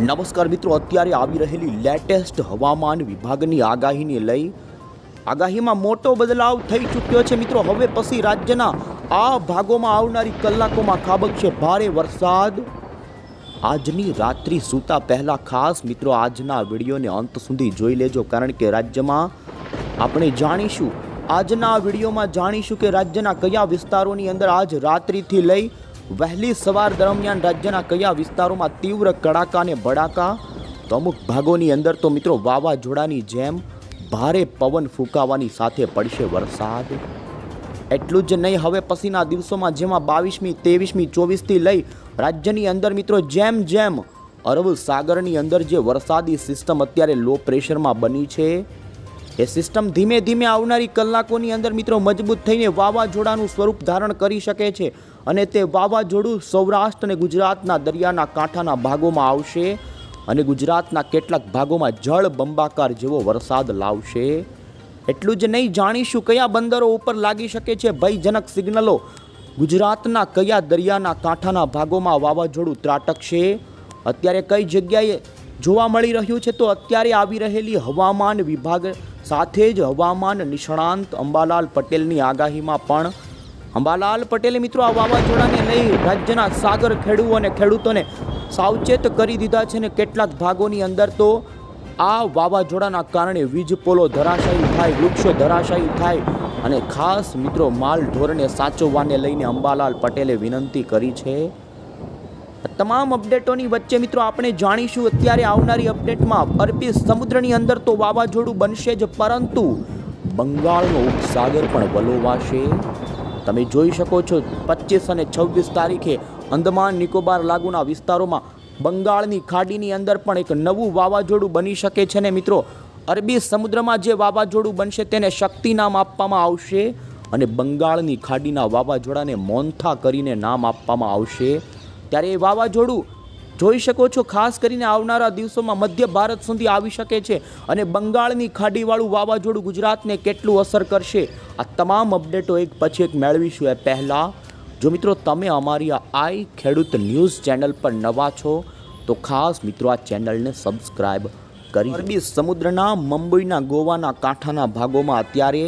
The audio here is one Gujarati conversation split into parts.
નમસ્કાર મિત્રો, અત્યારે આવી રહેલી લેટેસ્ટ હવામાન વિભાગની આગાહીને લઈ આગાહીમાં મોટો બદલાવ થઈ ચૂક્યો છે મિત્રો. હવે પછી રાજ્યના આ ભાગોમાં આવનારી કલાકોમાં ખાબકશે ભારે વરસાદ. આજની રાત્રિ સૂતા પહેલાં ખાસ મિત્રો, આજના વિડીયોને અંત સુધી જોઈ લેજો કારણ કે રાજ્યમાં આપણે જાણીશું, આજના વિડીયોમાં જાણીશું કે રાજ્યના કયા વિસ્તારોની અંદર આજ રાત્રિથી લઈ વહેલી સવાર દરમિયાન રાજ્યના કયા વિસ્તારોમાં તીવ્ર કડાકા અને ભડાકા? તો અમુક ભાગોની અંદર તો મિત્રો વાવાઝોડાની જેમ ભારે પવન ફૂંકાવાની સાથે પડશે વરસાદ. એટલું જ નહીં, હવે પછીના દિવસોમાં જેમાં બાવીસમી, ત્રેવીસમી, ચોવીસથી લઈ રાજ્યની અંદર મિત્રો જેમ જેમ અરબ સાગરની અંદર જે વરસાદી સિસ્ટમ અત્યારે લો પ્રેશરમાં બની છે, એ સિસ્ટમ ધીમે ધીમે આવનારી કલાકોની અંદર મિત્રો મજબૂત થઈને વાવાઝોડાનું સ્વરૂપ ધારણ કરી શકે છે. અને તે વાવાઝોડું સૌરાષ્ટ્ર અને ગુજરાતના દરિયાના કાંઠાના ભાગોમાં આવશે અને ગુજરાતના કેટલાક ભાગોમાં જળ બંબાકાર જેવો વરસાદ લાવશે. એટલું જ નહીં, જાણીશું કયા બંદરો ઉપર લાગી શકે છે ભયજનક સિગ્નલો. ગુજરાતના કયા દરિયાના કાંઠાના ભાગોમાં વાવાઝોડું ત્રાટકશે? અત્યારે કઈ જગ્યાએ જોવા મળી રહ્યું છે? તો અત્યારે આવી રહેલી હવામાન વિભાગ સાથે જ હવામાન નિષ્ણાંત અંબાલાલ પટેલની આગાહીમાં પણ અંબાલાલ પટેલે મિત્રો આ વાવાઝોડાને લઈ રાજ્યના સાગર ખેડૂતો અને ખેડૂતોને સાવચેત કરી દીધા છે ને કેટલાક ભાગોની અંદર તો આ વાવાઝોડાના કારણે વીજ પોલો ધરાશાયી થાય, વૃક્ષો ધરાશાયી થાય અને ખાસ મિત્રો માલ ઢોરને સાચવવાને લઈને અંબાલાલ પટેલે વિનંતી કરી છે. તમામ અપડેટોની વચ્ચે મિત્રો આપણે જાણીશું અત્યારે આવનારી અપડેટમાં અરબી સમુદ્રની અંદર તો વાવાઝોડું બનશે જ, પરંતુ બંગાળનો ઉપસાગર પણ વલોવાશે. તમે જોઈ શકો છો પચીસ અને છવ્વીસ તારીખે અંદમાન નિકોબાર લાગુના વિસ્તારોમાં બંગાળની ખાડીની અંદર પણ એક નવું વાવાઝોડું બની શકે છે ને મિત્રો? અરબી સમુદ્રમાં જે વાવાઝોડું બનશે તેને શક્તિ નામ આપવામાં આવશે અને બંગાળની ખાડીના વાવાઝોડાને મોન્થા કરીને નામ આપવામાં આવશે. ત્યારે એ વાવાઝોડું જોઈ શકો છો, ખાસ કરીને આવનારા દિવસોમાં મધ્ય ભારત સુધી આવી શકે છે અને બંગાળની ખાડીવાળું વાવાઝોડું ગુજરાતને કેટલું અસર કરશે? આ તમામ અપડેટો એક પછી એક મેળવીશું. એ પહેલાં, જો મિત્રો તમે અમારી આઈ ખેડૂત ન્યૂઝ ચેનલ પર નવા છો, તો ખાસ મિત્રો આ ચેનલને સબસ્ક્રાઈબ કરી અરબી સમુદ્રના, મુંબઈના, ગોવાના કાંઠાના ભાગોમાં અત્યારે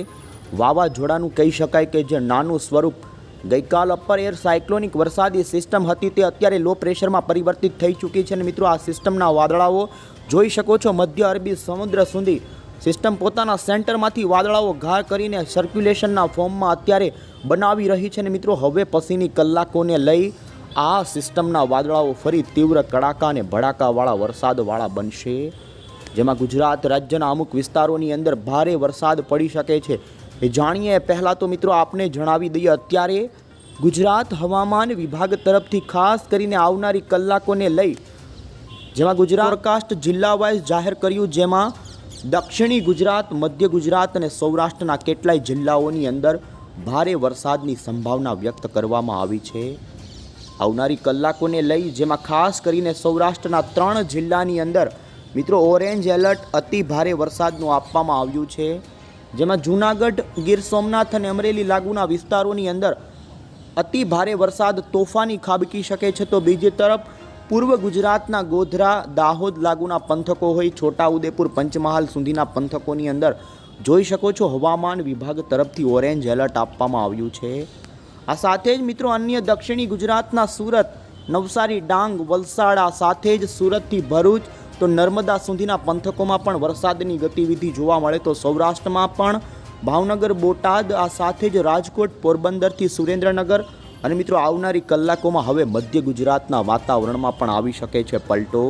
વાવાઝોડાનું કહી શકાય કે જે નાનું સ્વરૂપ ગઈકાલ અપર એર સાયક્લોનિક વરસાદી સિસ્ટમ હતી તે અત્યારે લો પ્રેશરમાં પરિવર્તિત થઈ ચૂકી છે અને મિત્રો આ સિસ્ટમના વાદળાઓ જોઈ શકો છો મધ્ય અરબી સમુદ્ર સુધી. સિસ્ટમ પોતાના સેન્ટરમાંથી વાદળાઓ ઘા કરીને સર્ક્યુલેશનના ફોર્મમાં અત્યારે બનાવી રહી છે અને મિત્રો હવે પછીની કલાકોને લઈ આ સિસ્ટમના વાદળાઓ ફરી તીવ્ર કડાકા અને ભડાકાવાળા વરસાદવાળા બનશે. જેમાં ગુજરાત રાજ્યના અમુક વિસ્તારોની અંદર ભારે વરસાદ પડી શકે છે. એ જાણીએ, પહેલાં તો મિત્રો આપને જણાવી દઈએ, અત્યારે ગુજરાત હવામાન વિભાગ તરફથી ખાસ કરીને આવનારી કલાકોને લઈ જેમાં ગુજરાત ફોરકાસ્ટ જિલ્લા વાઇઝ જાહેર કર્યું, જેમાં દક્ષિણી ગુજરાત, મધ્ય ગુજરાત અને સૌરાષ્ટ્રના કેટલાય જિલ્લાઓની અંદર ભારે વરસાદની સંભાવના વ્યક્ત કરવામાં આવી છે. આવનારી કલાકોને લઈ, જેમાં ખાસ કરીને સૌરાષ્ટ્રના ત્રણ જિલ્લાની અંદર મિત્રો ઓરેન્જ એલર્ટ અતિ ભારે વરસાદનું આપવામાં આવ્યું છે. જેમાં જૂનાગઢ, ગીર સોમનાથ અને અમરેલી લાગુના વિસ્તારોની અંદર અતિ ભારે વરસાદ, તોફાની ખાબકી શકે છે. તો બીજી તરફ, પૂર્વ ગુજરાતના ગોધરા, દાહોદ લાગુના પંથકો હોય, છોટાઉદેપુર, પંચમહાલ સુધીના પંથકોની અંદર જોઈ શકો છો, હવામાન વિભાગ તરફથી ઓરેન્જ એલર્ટ આપવામાં આવ્યું છે. આ સાથે જ મિત્રો, અન્ય દક્ષિણી ગુજરાતના સુરત, નવસારી, ડાંગ, વલસાડા સાથે જ સુરતથી ભરૂચ તો નર્મદા સુધીના પંથકોમાં પણ વરસાદની ગતિવિધિ જોવા મળે તો સૌરાષ્ટ્રમાં પણ ભાવનગર, બોટાદ, આ સાથે જ રાજકોટ, પોરબંદરથી સુરેન્દ્રનગર અને મિત્રો આવનારી કલાકોમાં હવે મધ્ય ગુજરાતના વાતાવરણમાં પણ આવી શકે છે પલટો.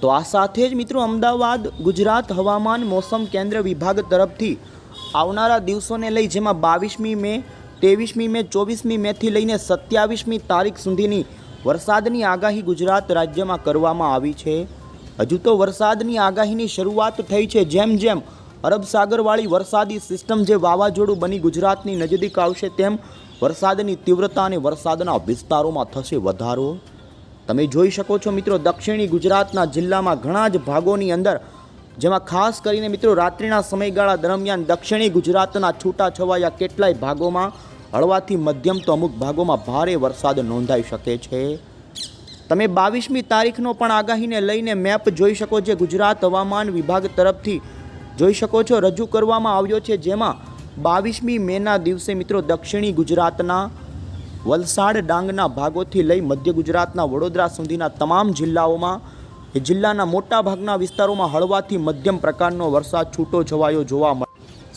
તો આ સાથે જ મિત્રો અમદાવાદ, ગુજરાત હવામાન મોસમ કેન્દ્ર વિભાગ તરફથી આવનારા દિવસોને લઈ જેમાં બાવીસમી મે, ત્રેવીસમી મે, ચોવીસમી મેથી લઈને સત્યાવીસમી તારીખ સુધીની વરસાદની આગાહી ગુજરાત રાજ્યમાં કરવામાં આવી છે. હજુ તો વરસાદની આગાહીની શરૂઆત થઈ છે. જેમ જેમ અરબ સાગરવાળી વરસાદી સિસ્ટમ જે વાવાઝોડું બની ગુજરાતની નજીક આવશે, તેમ વરસાદની તીવ્રતા અને વરસાદના વિસ્તારોમાં થશે વધારો. તમે જોઈ શકો છો મિત્રો, દક્ષિણી ગુજરાતના જિલ્લામાં ઘણા જ ભાગોની અંદર, જેમાં ખાસ કરીને મિત્રો રાત્રિના સમયગાળા દરમિયાન દક્ષિણી ગુજરાતના છૂટાછવાયા કેટલાય ભાગોમાં, હળવાથી મધ્યમ તો અમુક ભાગોમાં ભારે વરસાદ નોંધાઈ શકે છે. તમે બાવીસમી તારીખનો પણ આગાહીને લઈને મેપ જોઈ શકો જે ગુજરાત હવામાન વિભાગ તરફથી જોઈ શકો છો, રજૂ કરવામાં આવ્યો છે, જેમાં બાવીસમી મેના દિવસે મિત્રો દક્ષિણી ગુજરાતના વલસાડ ડાંગના ભાગોથી લઈ મધ્ય ગુજરાતના વડોદરા સુધીના તમામ જિલ્લાઓમાં, એ જિલ્લાના મોટા ભાગના વિસ્તારોમાં હળવાથી મધ્યમ પ્રકારનો વરસાદ છૂટો છવાયો જોવા મળે,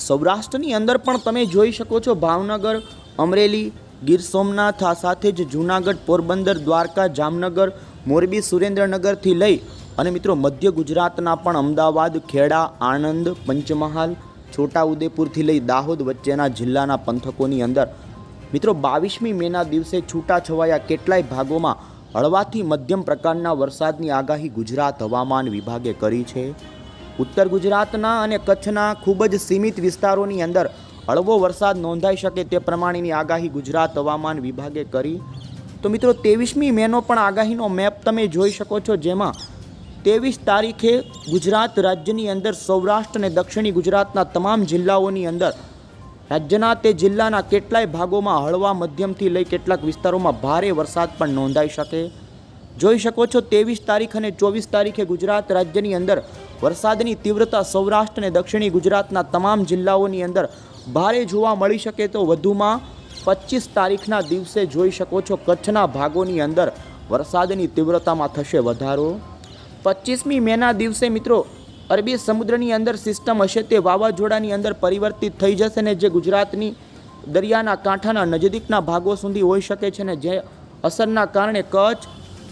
સૌરાષ્ટ્રની અંદર પણ તમે જોઈ શકો છો, ભાવનગર, અમરેલી ગીર સોમનાથ સાથે જ જૂનાગઢ, પોરબંદર, દ્વારકા, જામનગર, મોરબી, સુરેન્દ્રનગરથી લઈ અને મિત્રો મધ્ય ગુજરાતના પણ અમદાવાદ, ખેડા, આણંદ, પંચમહાલ, છોટાઉદેપુરથી લઈ દાહોદ વચ્ચેના જિલ્લાના પંથકોની અંદર. મિત્રો બાવીસમી મેના દિવસે છૂટાછવાયા કેટલાય ભાગોમાં હળવાથી મધ્યમ પ્રકારના વરસાદની આગાહી ગુજરાત હવામાન વિભાગે કરી છે. ઉત્તર ગુજરાતના અને કચ્છના ખૂબ જ સીમિત વિસ્તારોની અંદર હળવો વરસાદ નોંધાઈ શકે તે પ્રમાણેની આગાહી ગુજરાત હવામાન વિભાગે કરી. તો મિત્રો, ત્રેવીસમી મેનો પણ આગાહીનો મેપ તમે જોઈ શકો છો, જેમાં ત્રેવીસ તારીખે ગુજરાત રાજ્યની અંદર સૌરાષ્ટ્ર અને દક્ષિણી ગુજરાતના તમામ જિલ્લાઓની અંદર રાજ્યના તે જિલ્લાના કેટલાય ભાગોમાં હળવા મધ્યમથી લઈ કેટલાક વિસ્તારોમાં ભારે વરસાદ પણ નોંધાઈ શકે. જોઈ શકો છો, ત્રેવીસ તારીખ અને ચોવીસ તારીખે ગુજરાત રાજ્યની અંદર વરસાદની તીવ્રતા સૌરાષ્ટ્ર અને દક્ષિણી ગુજરાતના તમામ જિલ્લાઓની અંદર ભારે જોવા મળી શકે તો વધુમાં પચીસ તારીખના દિવસે જોઈ શકો છો કચ્છના ભાગોની અંદર વરસાદની તીવ્રતામાં થશે વધારો. પચીસમી મેના દિવસે મિત્રો અરબી સમુદ્રની અંદર સિસ્ટમ હશે તે વાવાઝોડાની અંદર પરિવર્તિત થઈ જશે ને જે ગુજરાતની દરિયાના કાંઠાના નજીકના ભાગો સુધી હોઈ શકે છે ને જે અસરના કારણે કચ્છ,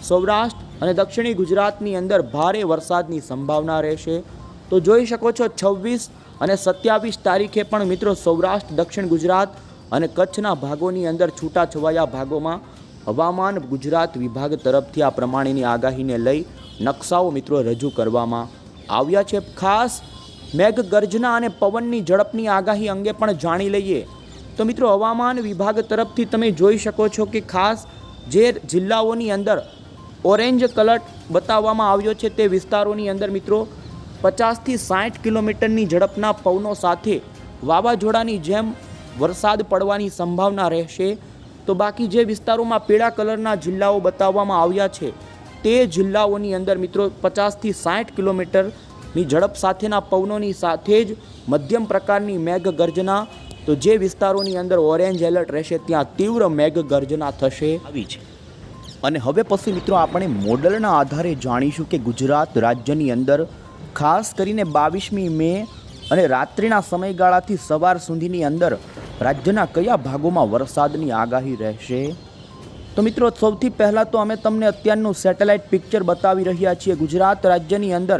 સૌરાષ્ટ્ર અને દક્ષિણી ગુજરાતની અંદર ભારે વરસાદની સંભાવના રહેશે. તો જોઈ શકો છો છવ્વીસ અને સત્યાવીસ તારીખે પણ મિત્રો સૌરાષ્ટ્ર, દક્ષિણ ગુજરાત અને કચ્છના ભાગોની અંદર છૂટાછવાયા ભાગોમાં હવામાન ગુજરાત વિભાગ તરફથી આ પ્રમાણેની આગાહીને લઈ નકશાઓ મિત્રો રજૂ કરવામાં આવ્યા છે. ખાસ મેઘગર્જના અને પવનની ઝડપની આગાહી અંગે પણ જાણી લઈએ. તો મિત્રો હવામાન વિભાગ તરફથી તમે જોઈ શકો છો કે ખાસ જે જિલ્લાઓની અંદર ઓરેન્જ કલર બતાવવામાં આવ્યો છે તે વિસ્તારોની અંદર મિત્રો પચાસથી સાઠ કિલોમીટરની ઝડપના પવનો સાથે વાવાઝોડાની જેમ વરસાદ પડવાની સંભાવના રહેશે. તો બાકી જે વિસ્તારોમાં પીળા કલરના જિલ્લાઓ બતાવવામાં આવ્યા છે, તે જિલ્લાઓની અંદર મિત્રો પચાસથી સાઠ કિલોમીટરની ઝડપ સાથેના પવનોની સાથે જ મધ્યમ પ્રકારની મેઘ ગર્જના તો જે વિસ્તારોની અંદર ઓરેન્જ એલર્ટ રહેશે, ત્યાં તીવ્ર મેઘ ગર્જના થશે. આવી છે અને હવે પછી મિત્રો આપણે મોડલના આધારે જાણીશું કે ગુજરાત રાજ્યની અંદર ખાસ કરીને બાવીસમી મે અને રાત્રિના સમયગાળાથી સવાર સુધીની અંદર રાજ્યના કયા ભાગોમાં વરસાદની આગાહી રહેશે? તો મિત્રો, સૌથી પહેલાં તો અમે તમને અત્યારનું સેટેલાઇટ પિક્ચર બતાવી રહ્યા છીએ. ગુજરાત રાજ્યની અંદર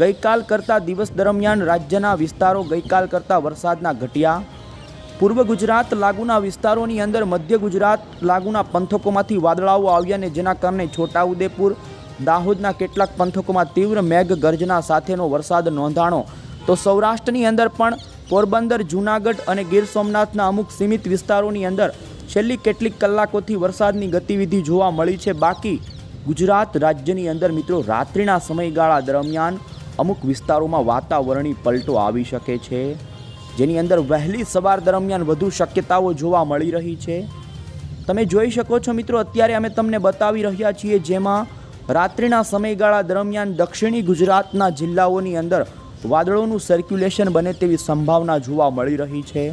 ગઈકાલ કરતાં દિવસ દરમિયાન રાજ્યના વિસ્તારો ગઈકાલ કરતાં વરસાદના ઘટ્યા. પૂર્વ ગુજરાત લાગુના વિસ્તારોની અંદર મધ્ય ગુજરાત લાગુના પંથકોમાંથી વાદળાઓ આવ્યા ને જેના કારણે છોટાઉદેપુર દાહોદના કેટલાક પંથકોમાં તીવ્ર મેઘ ગર્જના સાથેનો વરસાદ નોંધાણો. તો સૌરાષ્ટ્રની અંદર પણ પોરબંદર, જૂનાગઢ અને ગીર સોમનાથના અમુક સીમિત વિસ્તારોની અંદર છેલ્લી કેટલીક કલાકોથી વરસાદની ગતિવિધિ જોવા મળી છે. બાકી ગુજરાત રાજ્યની અંદર મિત્રો રાત્રિના સમયગાળા દરમિયાન અમુક વિસ્તારોમાં વાતાવરણી પલટો આવી શકે છે. જેની અંદર વહેલી સવાર દરમિયાન વધુ શક્યતાઓ જોવા મળી રહી છે. તમે જોઈ શકો છો મિત્રો, અત્યારે અમે તમને બતાવી રહ્યા છીએ જેમાં રાત્રિના સમયગાળા દરમિયાન દક્ષિણી ગુજરાતના જિલ્લાઓની અંદર વાદળોનું સર્ક્યુલેશન બને તેવી સંભાવના જોવા મળી રહી છે.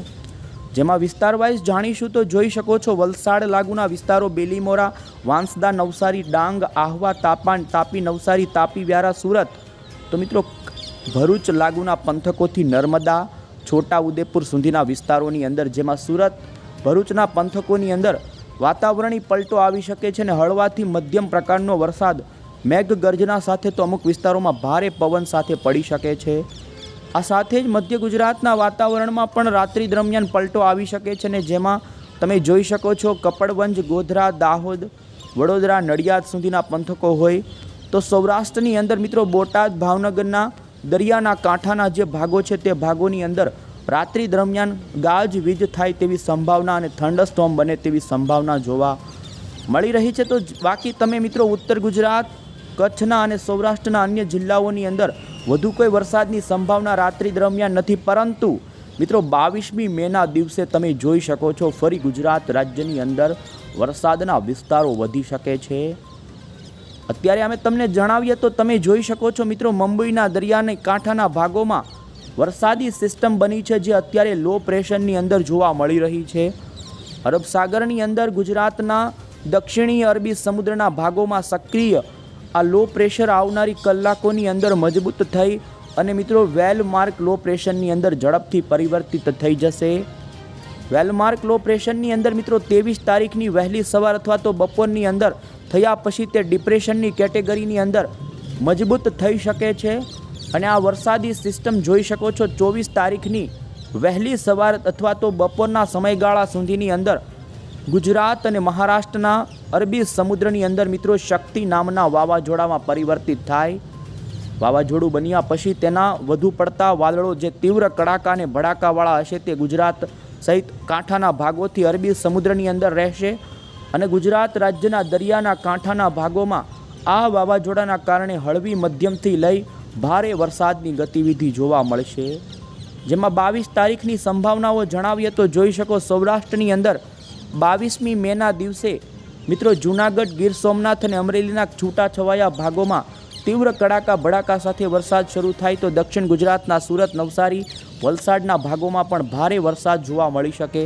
જેમાં વિસ્તાર વાઇઝ જાણીશું તો જોઈ શકો છો વલસાડ લાગુના વિસ્તારો બેલીમોરા, વાંસદા, નવસારી, ડાંગ, આહવા તાપાન તાપી, નવસારી, તાપી, વ્યારા, સુરત. તો મિત્રો, ભરૂચ લાગુના પંથકોથી નર્મદા, છોટા ઉદેપુર સુધીના વિસ્તારોની અંદર, જેમાં સુરત, ભરૂચના પંથકોની અંદર વાતાવરણી પલટો આવી શકે છે અને હળવાથી મધ્યમ પ્રકારનો વરસાદ મેઘગર્જના સાથે તો અમુક વિસ્તારોમાં ભારે પવન સાથે પડી શકે છે. આ સાથે જ મધ્ય ગુજરાતના વાતાવરણમાં પણ રાત્રિ દરમિયાન પલટો આવી શકે છે ને જેમાં તમે જોઈ શકો છો કપડવંજ, ગોધરા, દાહોદ, વડોદરા, નડિયાદ સુધીના પંથકો હોય. તો સૌરાષ્ટ્રની અંદર મિત્રો બોટાદ, ભાવનગરના દરિયાના કાંઠાના જે ભાગો છે તે ભાગોની અંદર રાત્રિ દરમિયાન ગાજ વીજ થાય તેવી સંભાવના અને થંડરસ્ટોર્મ બને તેવી સંભાવના જોવા મળી રહી છે. તો બાકી તમે મિત્રો ઉત્તર ગુજરાત, કચ્છના અને સૌરાષ્ટ્રના અન્ય જિલ્લાઓની અંદર વધુ કોઈ વરસાદની સંભાવના રાત્રિ દરમિયાન નથી. પરંતુ મિત્રો બાવીસમી મેના દિવસે તમે જોઈ શકો છો, ફરી ગુજરાત રાજ્યની અંદર વરસાદના વિસ્તારો વધી શકે છે. અત્યારે અમે તમને જણાવીએ તો તમે જોઈ શકો છો મિત્રો, મુંબઈના દરિયાને કાંઠાના ભાગોમાં વરસાદી સિસ્ટમ બની છે જે અત્યારે લો પ્રેશરની અંદર જોવા મળી રહી છે. અરબ સાગરની અંદર ગુજરાતના દક્ષિણીય અરબી સમુદ્રના ભાગોમાં સક્રિય આ લો પ્રેશર આવનારી કલાકોની અંદર મજબૂત થઈ અને મિત્રો વેલમાર્ક લો પ્રેશરની અંદર ઝડપથી પરિવર્તિત થઈ જશે. વેલમાર્ક લો પ્રેશરની અંદર મિત્રો ત્રેવીસ તારીખની વહેલી સવાર અથવા તો બપોરની અંદર થયા પછી તે ડિપ્રેશનની કેટેગરીની અંદર મજબૂત થઈ શકે છે. અને આ વરસાદી સિસ્ટમ જોઈ શકો છો, ચોવીસ તારીખની વહેલી સવાર અથવા તો બપોરના સમયગાળા સુધીની અંદર ગુજરાત અને મહારાષ્ટ્રના અરબી સમુદ્રની અંદર મિત્રો શક્તિ નામના વાવાઝોડામાં પરિવર્તિત થાય. વાવાઝોડું બન્યા પછી તેના વધુ પડતા વાદળો જે તીવ્ર કડાકા અને ભડાકાવાળા હશે તે ગુજરાત સહિત કાંઠાના ભાગોથી અરબી સમુદ્રની અંદર રહેશે અને ગુજરાત રાજ્યના દરિયાના કાંઠાના ભાગોમાં આ વાવાઝોડાના કારણે હળવી મધ્યમથી લઈ ભારે વરસાદની ગતિવિધિ જોવા મળશે. જેમાં બાવીસ તારીખની સંભાવનાઓ જણાવીએ તો જોઈ શકો સૌરાષ્ટ્રની અંદર બાવીસમી મેના દિવસે મિત્રો જૂનાગઢ, ગીર સોમનાથ અને અમરેલીના છૂટાછવાયા ભાગોમાં તીવ્ર કડાકા ભડાકા સાથે વરસાદ શરૂ થાય તો દક્ષિણ ગુજરાતના સુરત, નવસારી, વલસાડના ભાગોમાં પણ ભારે વરસાદ જોવા મળી શકે.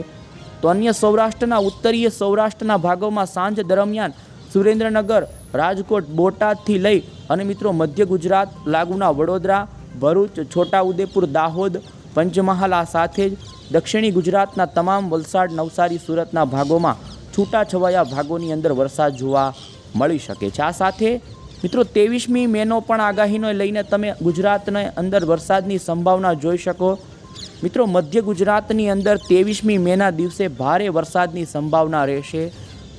તો અન્ય સૌરાષ્ટ્રના, ઉત્તરીય સૌરાષ્ટ્રના ભાગોમાં સાંજ દરમિયાન સુરેન્દ્રનગર રાજકોટ બોટાદથી લઈ અને મિત્રો મધ્ય ગુજરાત, લાગુના વડોદરા, ભરૂચ, છોટાઉદેપુર, દાહોદ, પંચમહાલ આ સાથે જ દક્ષિણી ગુજરાતના તમામ વલસાડ, નવસારી, સુરતના ભાગોમાં છૂટાછવાયા ભાગોની અંદર વરસાદ જોવા મળી શકે છે. આ સાથે મિત્રો ત્રેવીસમી મેનો પણ આગાહીનો લઈને તમે ગુજરાતની અંદર વરસાદની સંભાવના જોઈ શકો. મિત્રો મધ્ય ગુજરાતની અંદર ત્રેવીસમી મેના દિવસે ભારે વરસાદની સંભાવના રહેશે.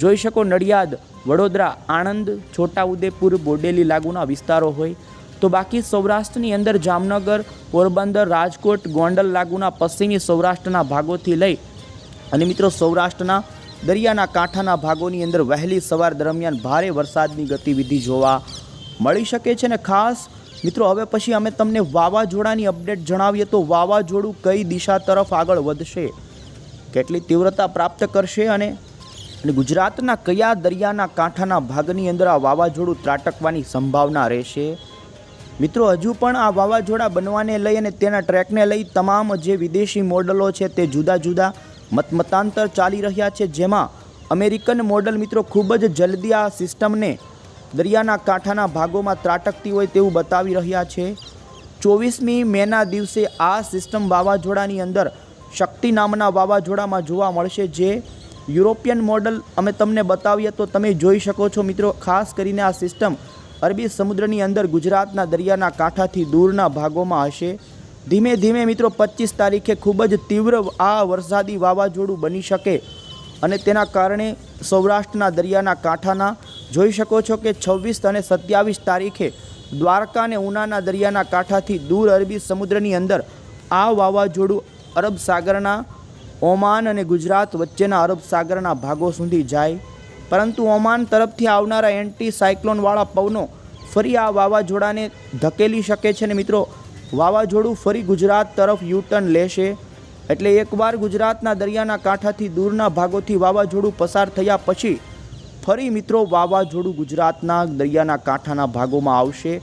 જોઈ શકો નડિયાદ વડોદરા, આણંદ, છોટાઉદેપુર, બોડેલી લાગુના વિસ્તારો હોય તો બાકી સૌરાષ્ટ્રની અંદર જામનગર, પોરબંદર, રાજકોટ, ગોંડલ લાગુના પશ્ચિમી સૌરાષ્ટ્રના ભાગોથી લઈ અને મિત્રો સૌરાષ્ટ્રના દરિયાના કાંઠાના ભાગોની અંદર વહેલી સવાર દરમિયાન ભારે વરસાદની ગતિવિધિ જોવા મળી શકે છે ને ખાસ મિત્રો હવે પછી અમે તમને વાવાઝોડાની અપડેટ જણાવીએ તો વાવાઝોડું કઈ દિશા તરફ આગળ વધશે, કેટલી તીવ્રતા પ્રાપ્ત કરશે અને અને ગુજરાતના કયા દરિયાના કાંઠાના ભાગની અંદર આ વાવાઝોડું ત્રાટકવાની સંભાવના રહેશે? મિત્રો, હજુ પણ આ વાવાઝોડા બનવાને લઈ અને તેના ટ્રેકને લઈ તમામ જે વિદેશી મોડલો છે તે જુદા જુદા મતમતાંતર ચાલી રહ્યા છે, જેમાં અમેરિકન મોડલ મિત્રો ખૂબ જ જલ્દી આ સિસ્ટમને દરિયાના કાંઠાના ભાગોમાં ત્રાટકતી હોય તેવું બતાવી રહ્યા છે. ચોવીસમી મેના દિવસે આ સિસ્ટમ વાવાઝોડાની અંદર શક્તિ નામના વાવાઝોડામાં જોવા મળશે, જે યુરોપિયન મોડલ અમે તમને બતાવીએ તો તમે જોઈ શકો છો મિત્રો, ખાસ કરીને આ સિસ્ટમ અરબી સમુદ્રની અંદર ગુજરાતના દરિયાના કાંઠાથી દૂરના ભાગોમાં હશે. ધીમે ધીમે મિત્રો, પચીસ તારીખે ખૂબ જ તીવ્ર આ વરસાદી વાવાઝોડું બની શકે અને તેના કારણે સૌરાષ્ટ્રના દરિયાના કાંઠાના, જોઈ શકો છો કે છવ્વીસ અને સત્યાવીસ તારીખે દ્વારકા અને ઉનાના દરિયાના કાંઠાથી દૂર અરબી સમુદ્રની અંદર આ વાવાઝોડું અરબ સાગરના ઓમાન અને ગુજરાત વચ્ચેના અરબ સાગરના ભાગો સુધી જાય. પરંતુ ઓમાન તરફથી આવનારા એન્ટી સાયક્લોનવાળા પવનો ફરી આ વાવાઝોડાને ધકેલી શકે છે ને મિત્રો. વાવાઝોડું ફરી ગુજરાત તરફ યુટર્ન લેશે. એટલે એકવાર ગુજરાતના દરિયાના કાંઠાથી દૂરના ભાગોથી વાવાઝોડું પસાર થયા પછી ફરી મિત્રો વાવાઝોડું ગુજરાતના દરિયાના કાંઠાના ભાગોમાં આવશે.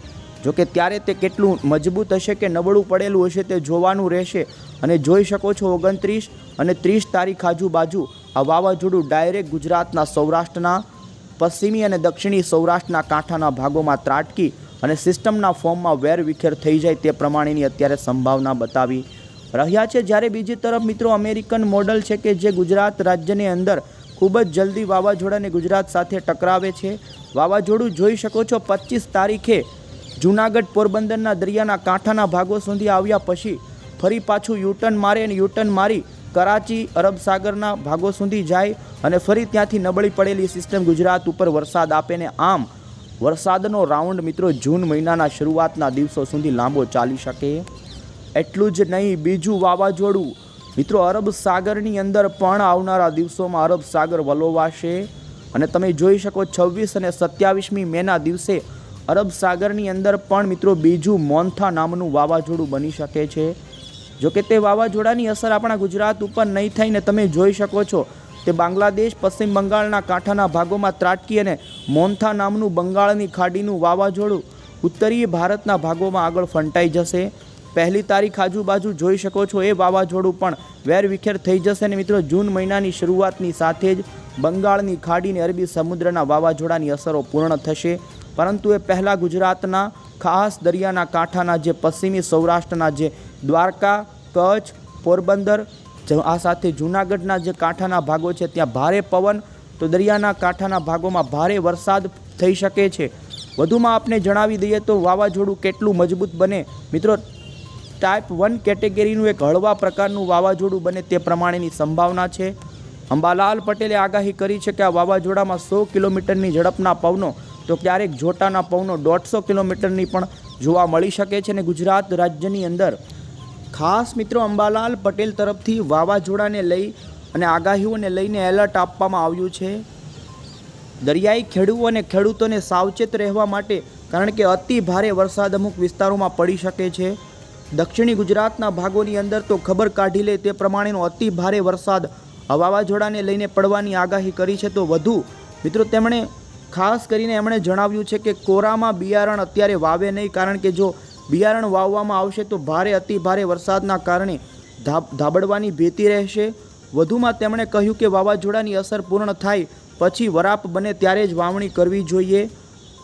જોકે ત્યારે તે કેટલું મજબૂત હશે કે નબળું પડેલું હશે તે જોવાનું રહેશે. અને જોઈ શકો છો ઓગણત્રીસ અને ત્રીસ તારીખ આજુબાજુ આ વાવાઝોડું ડાયરેક્ટ ગુજરાતના સૌરાષ્ટ્રના, પશ્ચિમી અને દક્ષિણી સૌરાષ્ટ્રના કાંઠાના ભાગોમાં ત્રાટકી અને સિસ્ટમના ફોર્મમાં વેરવિખેર થઈ જાય તે પ્રમાણેની અત્યારે સંભાવના બતાવી રહ્યા છે. જ્યારે બીજી તરફ મિત્રો અમેરિકન મોડલ છે કે જે ગુજરાત રાજ્યની અંદર ખૂબ જ જલ્દી વાવાઝોડાને ગુજરાત સાથે ટકરાવે છે. વાવાઝોડું જોઈ શકો છો પચીસ તારીખે જૂનાગઢ પોરબંદરના દરિયાના કાંઠાના ભાગો સુધી આવ્યા પછી ફરી પાછું યુટર્ન મારે અને યુટર્ન મારી કરાચી, અરબ સાગરના ભાગો સુધી જાય અને ફરી ત્યાંથી નબળી પડેલી સિસ્ટમ ગુજરાત ઉપર વરસાદ આપે ને આમ વરસાદનો રાઉન્ડ મિત્રો જૂન મહિનાના શરૂઆતના દિવસો સુધી લાંબો ચાલી શકે. એટલું જ નહીં, બીજું વાવાઝોડું. મિત્રો, અરબ સાગરની અંદર પણ આવનારા દિવસોમાં અરબ સાગર વલોવાશે. અને તમે જોઈ શકો છવ્વીસ અને સત્યાવીસમી મેના દિવસે અરબ સાગરની અંદર પણ મિત્રો બીજું મોન્થા નામનું વાવાઝોડું બની શકે છે. જો કે તે વાવાઝોડાની અસર આપણા ગુજરાત ઉપર નહીં થઈને તમે જોઈ શકો છો. તે બાંગ્લાદેશ, પશ્ચિમ બંગાળના કાંઠાના ભાગોમાં ત્રાટકી અને મોન્થા નામનું બંગાળની ખાડીનું વાવાઝોડું ઉત્તરીય ભારતના ભાગોમાં આગળ ફંટાઈ જશે. પહેલી તારીખ આજુબાજુ જોઈ શકો છો, એ વાવાઝોડું પણ વેરવિખેર થઈ જશે અને મિત્રો, જૂન મહિનાની શરૂઆતની સાથે જ બંગાળની ખાડીને અરબી સમુદ્રના વાવાઝોડાની અસરો પૂર્ણ થશે. પરંતુ એ પહેલાં ગુજરાતના ખાસ દરિયાના કાંઠાના જે પશ્ચિમી સૌરાષ્ટ્રના જે દ્વારકા, કચ્છ, પોરબંદર આ સાથે જૂનાગઢના જે કાંઠાના ભાગો છે, ત્યાં ભારે પવન તો દરિયાના કાંઠાના ભાગોમાં ભારે વરસાદ થઈ શકે છે. વધુમાં આપને જણાવી દઈએ તો વાવાઝોડું કેટલું મજબૂત બને. મિત્રો ટાઈપ વન કેટેગરીનું એક હળવા પ્રકારનું વાવાઝોડું બને તે પ્રમાણેની સંભાવના છે. અંબાલાલ પટેલે આગાહી કરી છે કે આ વાવાઝોડામાં સો કિલોમીટરની ઝડપના પવનો તો ક્યારેક જોટાના પવનો દોઢસો કિલોમીટરની પણ જોવા મળી શકે છે અને ગુજરાત રાજ્યની અંદર ખાસ મિત્રો અંબાલાલ પટેલ તરફથી વાવાઝોડાને લઈ અને આગાહીઓને લઈને એલર્ટ આપવામાં આવ્યું છે. દરિયાઈ ખેડૂતો અને ખેડૂતોને સાવચેત રહેવા માટે કારણ કે અતિ ભારે વરસાદ અમુક વિસ્તારોમાં પડી શકે છે. દક્ષિણી ગુજરાતના ભાગોની અંદર તો ખબર કાઢી લે તે પ્રમાણેનો અતિ ભારે વરસાદ વાવાઝોડાને લઈને પડવાની આગાહી કરી છે તો વધુ મિત્રો તેમણે ખાસ કરીને એમણે જણાવ્યું છે કે કોરામાં બિયારણ અત્યારે વાવે નહીં, કારણ કે જો બિયારણ વાવવામાં આવશે તો ભારે, અતિ ભારે વરસાદના કારણે ધાબ, ધાબડવાની ભીતી રહેશે. વધુમાં તેમણે કહ્યું કે વાવાઝોડાની અસર પૂર્ણ થાય, પછી વરાપ બને ત્યારે જ વાવણી કરવી જોઈએ.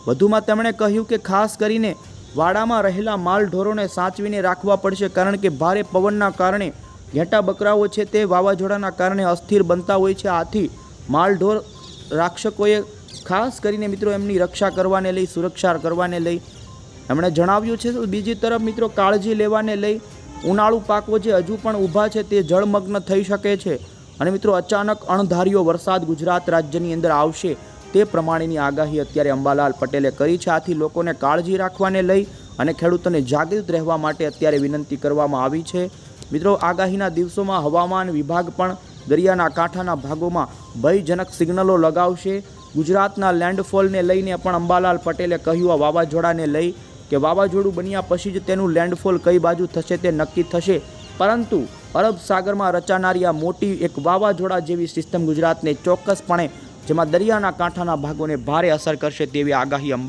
વધુમાં તેમણે કહ્યું કે ખાસ કરીને વાડામાં રહેલા માલ ઢોરોને સાચવીને રાખવા પડશે, કારણ કે ભારે પવનના કારણે ઘેટા બકરાઓ છે તે વાવાઝોડાના કારણે અસ્થિર બનતા હોય છે. આથી માલઢોર રાક્ષકોએ ખાસ કરીને મિત્રો એમની રક્ષા કરવાને લઈ, સુરક્ષા કરવાને લઈ. એમણે જણાવ્યું છે, બીજી તરફ મિત્રો કાળજી લેવાને લઈ ઉનાળુ પાકો જે હજુ પણ ઊભા છે તે જળમગ્ન થઈ શકે છે. અને મિત્રો અચાનક અણધાર્યો વરસાદ ગુજરાત રાજ્યની અંદર આવશે તે પ્રમાણેની આગાહી અત્યારે અંબાલાલ પટેલે કરી છે. આથી લોકોને કાળજી રાખવાને લઈ અને ખેડૂતોને જાગૃત રહેવા માટે અત્યારે વિનંતી કરવામાં આવી છે. મિત્રો આગાહીના દિવસોમાં હવામાન વિભાગ પણ દરિયાના કાંઠાના ભાગોમાં ભયજનક સિગ્નલો લગાવશે. ગુજરાતના લેન્ડફોલને લઈને પણ અંબાલાલ પટેલે કહ્યું, આ વાવાઝોડાને લઈ કે વાવાઝોડું બન્યા પછી જ તેનું લેન્ડફોલ કઈ બાજુ થશે તે નક્કી થશે. પરંતુ અરબ સાગરમાં રચાનારી આ મોટી એક વાવાઝોડા જેવી સિસ્ટમ ગુજરાતને ચોક્કસપણે જેમાં દરિયાના કાંઠાના ભાગોને ભારે અસર કરશે તેવી આગાહી અંબા